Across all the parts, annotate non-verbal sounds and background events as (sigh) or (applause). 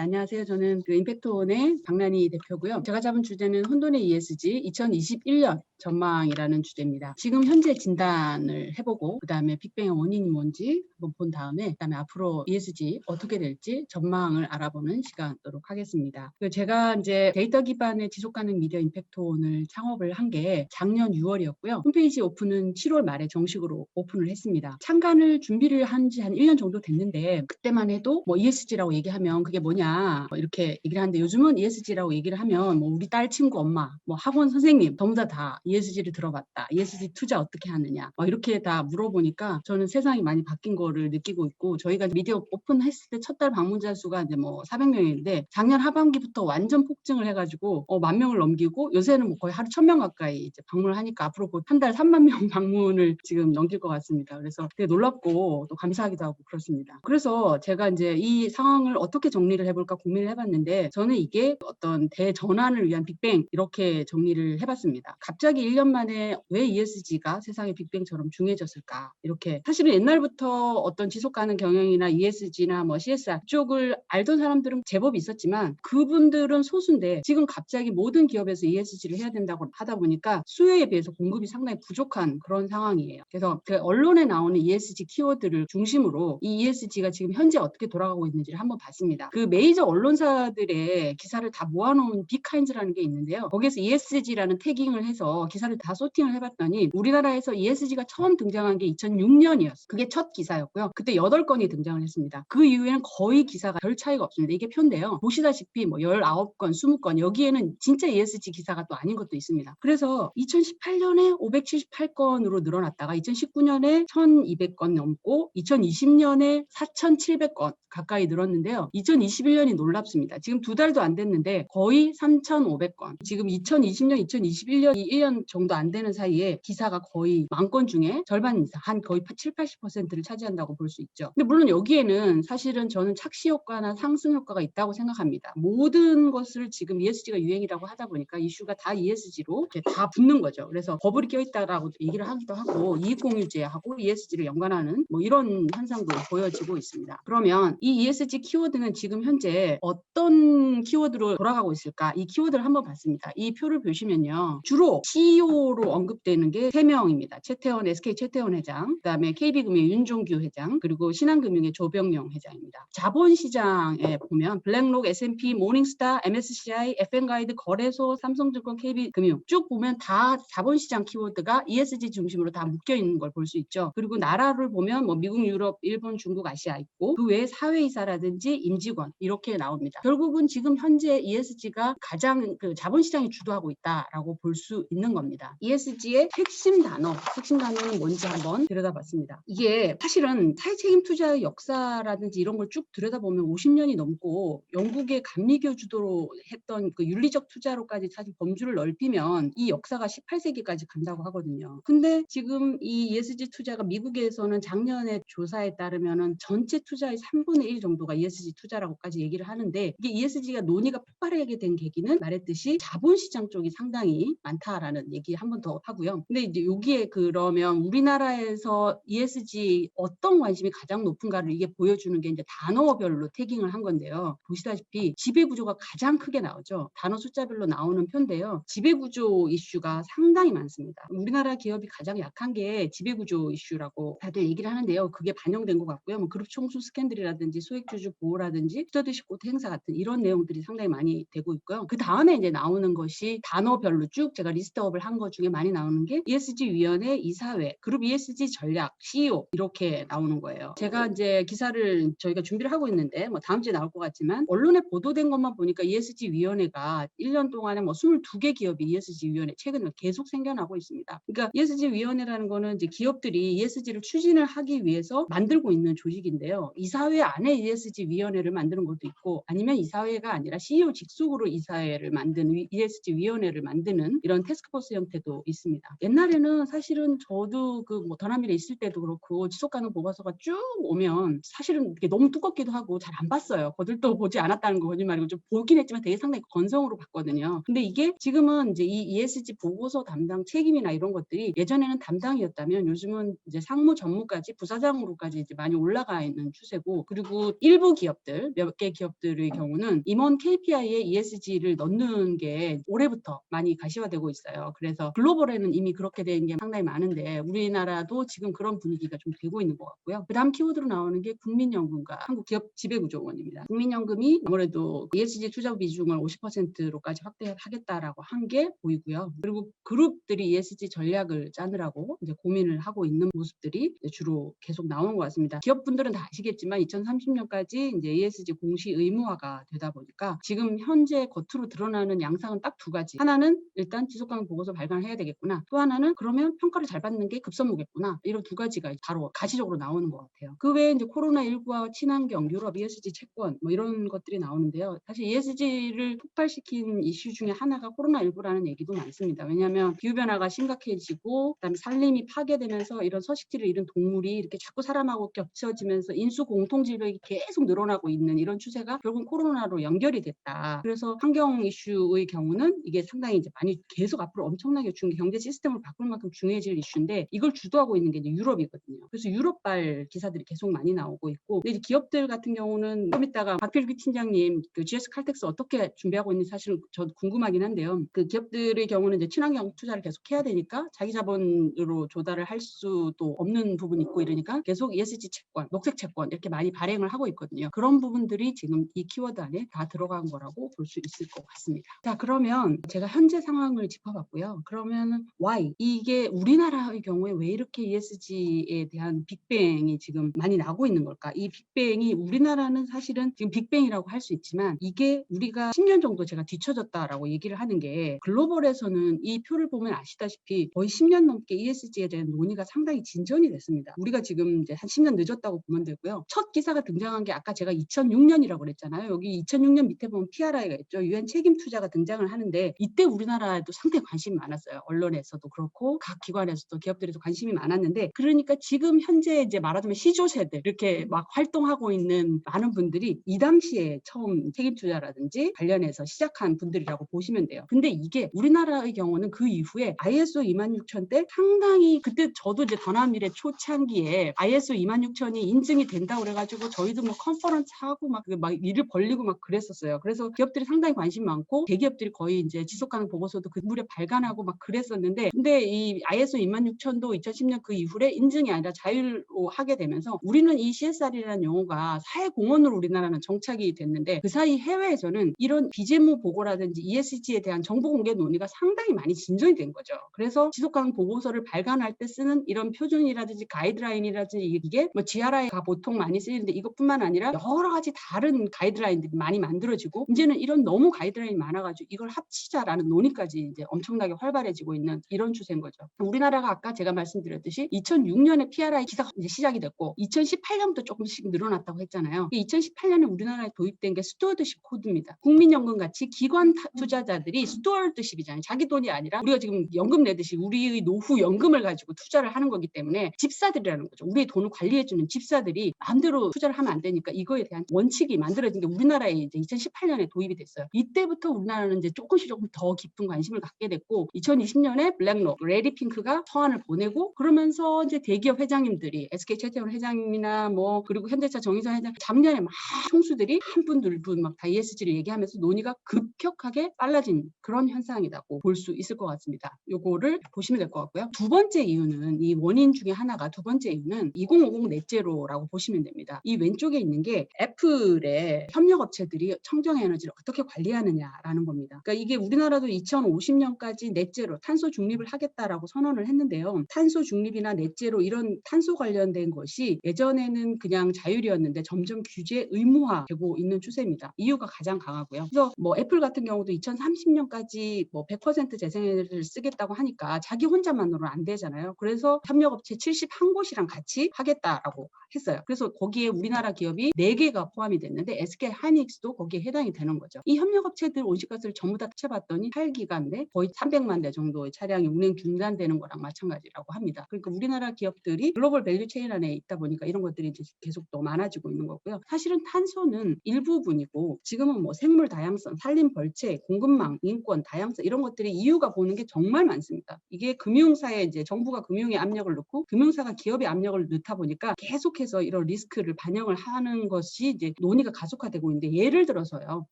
안녕하세요. 저는 그 임팩트원의 박란희 대표고요. 제가 잡은 주제는 혼돈의 ESG 2021년 전망이라는 주제입니다. 지금 현재 진단을 해보고 그다음에 빅뱅의 원인이 뭔지 한번 본 다음에 그다음에 앞으로 ESG 어떻게 될지 전망을 알아보는 시간도록 하겠습니다. 그 제가 이제 데이터 기반의 지속 가능 미디어 임팩트원을 창업을 한 게 작년 6월이었고요. 홈페이지 오픈은 7월 말에 정식으로 오픈을 했습니다. 창간을 준비를 한지한 1년 정도 됐는데 그때만 해도 뭐 ESG라고 얘기하면 그게 뭐냐 뭐 이렇게 얘기를 하는데 요즘은 ESG라고 얘기를 하면 뭐 우리 딸 친구 엄마 뭐 학원 선생님 전부 다다 ESG를 들어봤다. ESG 투자 어떻게 하느냐 뭐 이렇게 다 물어보니까 저는 세상이 많이 바뀐 거를 느끼고 있고 저희가 미디어 오픈했을 때 첫 달 방문자 수가 이제 뭐 400명인데 작년 하반기부터 완전 폭증을 해가지고 어, 만 명을 넘기고 요새는 뭐 거의 하루 1000명 가까이 이제 방문을 하니까 앞으로 한 달 3만 명 (laughs) 방문을 지금 넘길 것 같습니다. 그래서 되게 놀랍고 또 감사하기도 하고 그렇습니다. 그래서 제가 이제 이 상황을 어떻게 정리를 해볼까 고민을 해봤는데 저는 이게 어떤 대전환을 위한 빅뱅 이렇게 정리를 해봤습니다. 갑자기 1년 만에 왜 ESG가 세상의 빅뱅처럼 중요해졌을까 이렇게 사실은 옛날부터 어떤 지속 가능 경영이나 ESG나 뭐 CSR 쪽을 알던 사람들은 제법 있었지만 그분들은 소수인데 지금 갑자기 모든 기업에서 ESG를 해야 된다고 하다 보니까 수요에 비해서 공급이 상당히 부족한 그런 상황이에요. 그래서 그 언론에 나오는 ESG 키워드를 중심으로 이 ESG가 지금 현재 어떻게 돌아가고 있는지를 한번 봤습니다. 그 메이저 언론사들의 기사를 다 모아놓은 빅카인즈라는 게 있는데요. 거기에서 ESG라는 태깅을 해서 기사를 다 소팅을 해봤더니 우리나라에서 ESG가 처음 등장한 게 2006년이었어요. 그게 첫 기사였고요. 그때 8건이 등장을 했습니다. 그 이후에는 거의 기사가 별 차이가 없습니다. 이게 표인데요. 보시다시피 뭐 19건, 20건 여기에는 진짜 ESG 기사가 또 아닌 것도 있습니다. 그래서 2018년에 578건으로 늘어났다가 2019년에 1200건 넘고 2020년에 4700건 가까이 늘었는데요. 2021년이 놀랍습니다. 지금 두 달도 안 됐는데 거의 3,500건. 지금 2020년, 2021년 이 1년 정도 안 되는 사이에 기사가 거의 만 건 중에 절반 이상, 한 거의 7, 80%를 차지한다고 볼 수 있죠. 근데 물론 여기에는 사실은 저는 착시 효과나 상승 효과가 있다고 생각합니다. 모든 것을 지금 ESG가 유행이라고 하다 보니까 이슈가 다 ESG로 다 붙는 거죠. 그래서 버블이 껴있다라고 얘기를 하기도 하고 이익공유제하고 ESG를 연관하는 뭐 이런 현상도 보여지고 있습니다. 그러면 이 ESG 키워드는 지금 현재 어떤 키워드로 돌아가고 있을까? 이 키워드를 한번 봤습니다. 이 표를 보시면요. 주로 CEO로 언급되는 게 3명입니다. 최태원, SK 최태원 회장, 그다음에 KB금융의 윤종규 회장, 그리고 신한금융의 조병영 회장입니다. 자본시장에 보면 블랙록, S&P, 모닝스타, MSCI, FN가이드, 거래소, 삼성증권, KB금융 쭉 보면 다 자본시장 키워드가 ESG 중심으로 다 묶여 있는 걸 볼 수 있죠. 그리고 나라를 보면 뭐 미국, 유럽, 일본, 중국, 아시아 있고 그 외에 사회이사라든지 임직원 이렇게 나옵니다. 결국은 지금 현재 ESG가 가장 그 자본시장이 주도하고 있다라고 볼 수 있는 겁니다. ESG의 핵심 단어, 핵심 단어는 뭔지 한번 들여다봤습니다. 이게 사실은 사회책임 투자의 역사라든지 이런 걸 쭉 들여다보면 50년이 넘고 영국의 감리교 주도로 했던 그 윤리적 투자로까지 사실 범주를 넓히면 이 역사가 18세기까지 간다고 하거든요. 근데 지금 이 ESG 투자가 미국에서는 작년에 조사에 따르면은 전체 투자의 3분의 1 정도가 ESG 투자라고까지 얘기를 하는데 이게 ESG가 논의가 폭발하게 된 계기는 말했듯이 자본시장 쪽이 상당히 많다라는 얘기 한 번 더 하고요. 근데 이제 여기에 그러면 우리나라에서 ESG 어떤 관심이 가장 높은가를 이게 보여주는 게 이제 단어별로 태깅을 한 건데요. 보시다시피 지배 구조가 가장 크게 나오죠. 단어 숫자별로 나오는 편인데요. 지배 구조 이슈가 상당히 많습니다. 우리나라 기업이 가장 약한 게 지배 구조 이슈라고 다들 얘기를 하는데요. 그게 반영된 것 같고요. 뭐 그룹 총수 스캔들이라든지 소액 주주 보호라든지 스터디십 코트 행사 같은 이런 내용들이 상당히 많이 되고 있고요. 그 다음에 이제 나오는 것이 단어별로 쭉 제가 리스트 업을 한 것 중에 많이 나오는 게 ESG 위원회 이사회, 그룹 ESG 전략, CEO 이렇게 나오는 거예요. 제가 이제 기사를 저희가 준비를 하고 있는데 뭐 다음 주에 나올 것 같지만 언론에 보도된 것만 보니까 ESG 위원회가 1년 동안에 뭐 22개 기업이 ESG 위원회 최근에 계속 생겨나고 있습니다. 그러니까 ESG 위원회라는 거는 이제 기업들이 ESG를 추진을 하기 위해서 만들고 있는 조직인데요. 이사회 안에 ESG 위원회를 만드는 것도 있고 아니면 이사회가 아니라 CEO 직속으로 이사회를 만드는 ESG 위원회를 만드는 이런 태스크포 스 테이크아웃 형태도 있습니다. 옛날에는 사실은 저도 그뭐 더남일에 있을 때도 그렇고 지속 가능 보고서가 쭉 오면 사실은 이게 너무 두껍기도 하고 잘 안 봤어요. 거들떠 보지 않았다는 거 거짓말이고 좀 보긴 했지만 되게 상당히 건성으로 봤거든요. 근데 이게 지금은 이제 이 ESG 보고서 담당 책임이나 이런 것들이 예전에는 담당이었다면 요즘은 이제 상무 전무까지 부사장으로까지 이제 많이 올라가 있는 추세고 그리고 일부 기업들 몇 개 기업들의 경우는 임원 KPI에 ESG를 넣는 게 올해부터 많이 가시화되고 있어요. 그래서 글로벌에는 이미 그렇게 된 게 상당히 많은데 우리나라도 지금 그런 분위기가 좀 되고 있는 것 같고요. 그 다음 키워드로 나오는 게 국민연금과 한국기업 지배구조원입니다. 국민연금이 아무래도 ESG 투자 비중을 50%로까지 확대하겠다라고 한 게 보이고요. 그리고 그룹들이 ESG 전략을 짜느라고 이제 고민을 하고 있는 모습들이 주로 계속 나오는 것 같습니다. 기업분들은 다 아시겠지만 2030년까지 이제 ESG 공시 의무화가 되다 보니까 지금 현재 겉으로 드러나는 양상은 딱 두 가지. 하나는 일단 지속가능 보고서 발간해야 되겠구나. 또 하나는 그러면 평가를 잘 받는 게 급선무겠구나. 이런 두 가지가 바로 가시적으로 나오는 것 같아요. 그 외에 이제 코로나19와 친환경, 유럽 ESG 채권 뭐 이런 것들이 나오는데요. 사실 ESG를 폭발시킨 이슈 중에 하나가 코로나19라는 얘기도 많습니다. 왜냐하면 기후변화가 심각해지고 그다음에 산림이 파괴되면서 이런 서식지를 잃은 동물이 이렇게 자꾸 사람하고 겹쳐지면서 인수 공통 질병이 계속 늘어나고 있는 이런 추세가 결국 코로나로 연결이 됐다. 그래서 환경 이슈의 경우는 이게 상당히 이제 많이 계속 앞으로 엄청나게 중요 경제 시스템을 바꿀 만큼 중요해질 이슈인데 이걸 주도하고 있는 게 이제 유럽이거든요. 그래서 유럽발 기사들이 계속 많이 나오고 있고 근데 기업들 같은 경우는 좀 이따가 박필규 팀장님 그 GS 칼텍스 어떻게 준비하고 있는지 사실은 저 궁금하긴 한데요. 그 기업들의 경우는 이제 친환경 투자를 계속 해야 되니까 자기 자본으로 조달을 할 수도 없는 부분이 있고 이러니까 계속 ESG 채권, 녹색 채권 이렇게 많이 발행을 하고 있거든요. 그런 부분들이 지금 이 키워드 안에 다 들어간 거라고 볼 수 있을 것 같습니다. 자, 그러면 제가 현재 상황을 짚어봤고요. 그러면 why 이게 우리나라의 경우에 왜 이렇게 ESG에 대한 빅뱅이 지금 많이 나고 있는 걸까? 이 빅뱅이 우리나라는 사실은 지금 빅뱅이라고 할 수 있지만 이게 우리가 10년 정도 제가 뒤쳐졌다라고 얘기를 하는 게 글로벌에서는 이 표를 보면 아시다시피 거의 10년 넘게 ESG에 대한 논의가 상당히 진전이 됐습니다. 우리가 지금 이제 한 10년 늦었다고 보면 되고요. 첫 기사가 등장한 게 아까 제가 2006년이라고 그랬잖아요. 여기 2006년 밑에 보면 PRI가 있죠. 유엔 책임 투자가 등장을 하는데 이때 우리나라에도 상당히 관심이 많았어요. 언론에서도 그렇고 각 기관에서도 기업들에도 관심이 많았는데 그러니까 지금 현재 이제 말하자면 시조세들 이렇게 막 활동하고 있는 많은 분들이 이 당시에 처음 책임 투자라든지 관련해서 시작한 분들이라고 보시면 돼요. 근데 이게 우리나라의 경우는 그 이후에 ISO 26000 때 상당히 그때 저도 이제 더남일의 초창기에 ISO 26000이 인증이 된다고 그래가지고 저희도 뭐 컨퍼런스 하고 막, 막 일을 벌리고 막 그랬었어요. 그래서 기업들이 상당히 관심 많고 대기업들이 거의 이제 지속가능 보고서도 그 무렵 발간 하고 막 그랬었는데 근데 이 ISO 26000도 2010년 그 이후에 인증이 아니라 자율로 하게 되면서 우리는 이 CSR이라는 용어가 사회 공헌으로 우리나라는 정착이 됐는데 그 사이 해외에서는 이런 비재무 보고라든지 ESG에 대한 정보 공개 논의가 상당히 많이 진전이 된 거죠. 그래서 지속 가능 보고서를 발간할 때 쓰는 이런 표준이라든지 가이드라인이라든지 이게 뭐 GRI가 보통 많이 쓰이는데 이것뿐만 아니라 여러 가지 다른 가이드라인들이 많이 만들어지고 이제는 이런 너무 가이드라인이 많아가지고 이걸 합치자라는 논의까지 이제 엄청 나게 활발해지고 있는 이런 추세인 거죠. 우리나라가 아까 제가 말씀드렸듯이 2006년에 PRI 기사가 이제 시작이 됐고 2018년부터 조금씩 늘어났다고 했잖아요. 2018년에 우리나라에 도입된 게 스튜어드십 코드입니다. 국민연금 같이 기관 타- 투자자들이 스튜어드십이잖아요. 자기 돈이 아니라 우리가 지금 연금 내듯이 우리의 노후 연금을 가지고 투자를 하는 거기 때문에 집사들이라는 거죠. 우리의 돈을 관리해주는 집사들이 마음대로 투자를 하면 안 되니까 이거에 대한 원칙이 만들어진 게 우리나라에 이제 2018년에 도입이 됐어요. 이때부터 우리나라는 이제 조금씩 조금 더 깊은 관심을 갖게 됐고 2020년에 블랙록, 레디핑크가 서한을 보내고 그러면서 이제 대기업 회장님들이 SK 최태원 회장님이나 뭐 그리고 현대차 정의선 회장 작년에 막 총수들이 한 분 둘 분 막 다 ESG를 얘기하면서 논의가 급격하게 빨라진 그런 현상이라고 볼 수 있을 것 같습니다. 요거를 보시면 될 것 같고요. 두 번째 이유는 이 원인 중에 하나가 두 번째 이유는 2050 넷제로라고 보시면 됩니다. 이 왼쪽에 있는 게 애플의 협력 업체들이 청정 에너지를 어떻게 관리하느냐라는 겁니다. 그러니까 이게 우리나라도 2050년까지 넷제로 탄소 중립을 하겠다라고 선언을 했는데요. 탄소 중립이나 넷제로 이런 탄소 관련된 것이 예전에는 그냥 자율이었는데 점점 규제 의무화되고 있는 추세입니다. 이유가 가장 강하고요. 그래서 뭐 애플 같은 경우도 2030년까지 뭐 100% 재생에너지를 쓰겠다고 하니까 자기 혼자만으로는 안 되잖아요. 그래서 협력업체 71곳이랑 같이 하겠다라고 했어요. 그래서 거기에 우리나라 기업이 4개가 포함이 됐는데 SK 하이닉스도 거기에 해당이 되는 거죠. 이 협력업체들 온실가스를 전부 다 채봤더니 8기가인데 거의 300만 대 정도의 차량이 운행 중단되는 거랑 마찬가지라고 합니다. 그러니까 우리나라 기업들이 글로벌 밸류 체인 안에 있다 보니까 이런 것들이 이제 계속 또 많아지고 있는 거고요. 사실은 탄소는 일부분이고 지금은 뭐 생물 다양성, 산림 벌채, 공급망, 인권, 다양성 이런 것들이 이유가 보는 게 정말 많습니다. 이게 금융사에 이제 정부가 금융에 압력을 넣고 금융사가 기업에 압력을 넣다 보니까 계속해서 이런 리스크를 반영을 하는 것이 이제 논의가 가속화되고 있는데 예를 들어서요.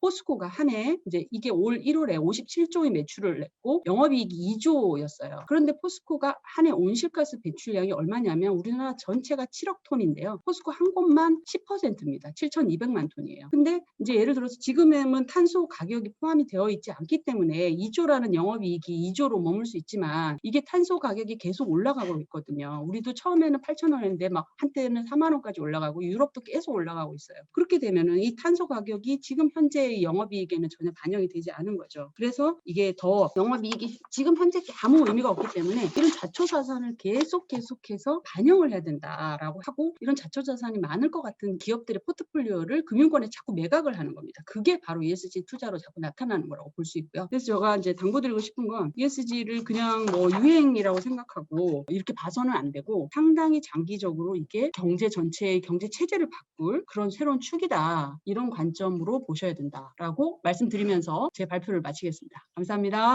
포스코가 한 해 이제 이게 올 1월에 57조의 매출을 냈고 영업이익이 2조였어요. 그런데 포스코가 한 해 온실가스 배출량이 얼마냐면 우리나라 전체가 7억 톤인데요. 포스코 한 곳만 10%입니다. 7,200만 톤이에요. 근데 이제 예를 들어서 지금은 탄소 가격이 포함이 되어 있지 않기 때문에 2조라는 영업이익이 2조로 머물 수 있지만 이게 탄소 가격이 계속 올라가고 있거든요. 우리도 처음에는 8천 원인데 막 한때는 4만 원까지 올라가고 유럽도 계속 올라가고 있어요. 그렇게 되면은 이 탄소 가격이 지금 현재의 영업이익에는 전혀 반영이 되지 않은 거죠. 그래서 이게 더 영업이익 이 지금 현재 아무 의미가 없기 때문에 이런 자초자산을 계속 계속해서 반영을 해야 된다라고 하고 이런 자초자산이 많을 것 같은 기업들의 포트폴리오를 금융권에 자꾸 매각을 하는 겁니다. 그게 바로 ESG 투자로 자꾸 나타나는 거라고 볼 수 있고요. 그래서 제가 이제 당부드리고 싶은 건 ESG를 그냥 뭐 유행이라고 생각하고 이렇게 봐서는 안 되고 상당히 장기적으로 이게 경제 전체의 경제 체제를 바꿀 그런 새로운 축이다. 이런 관점으로 보셔야 된다라고 말씀드리면서 제 발표를 마치겠습니다. 감사합니다.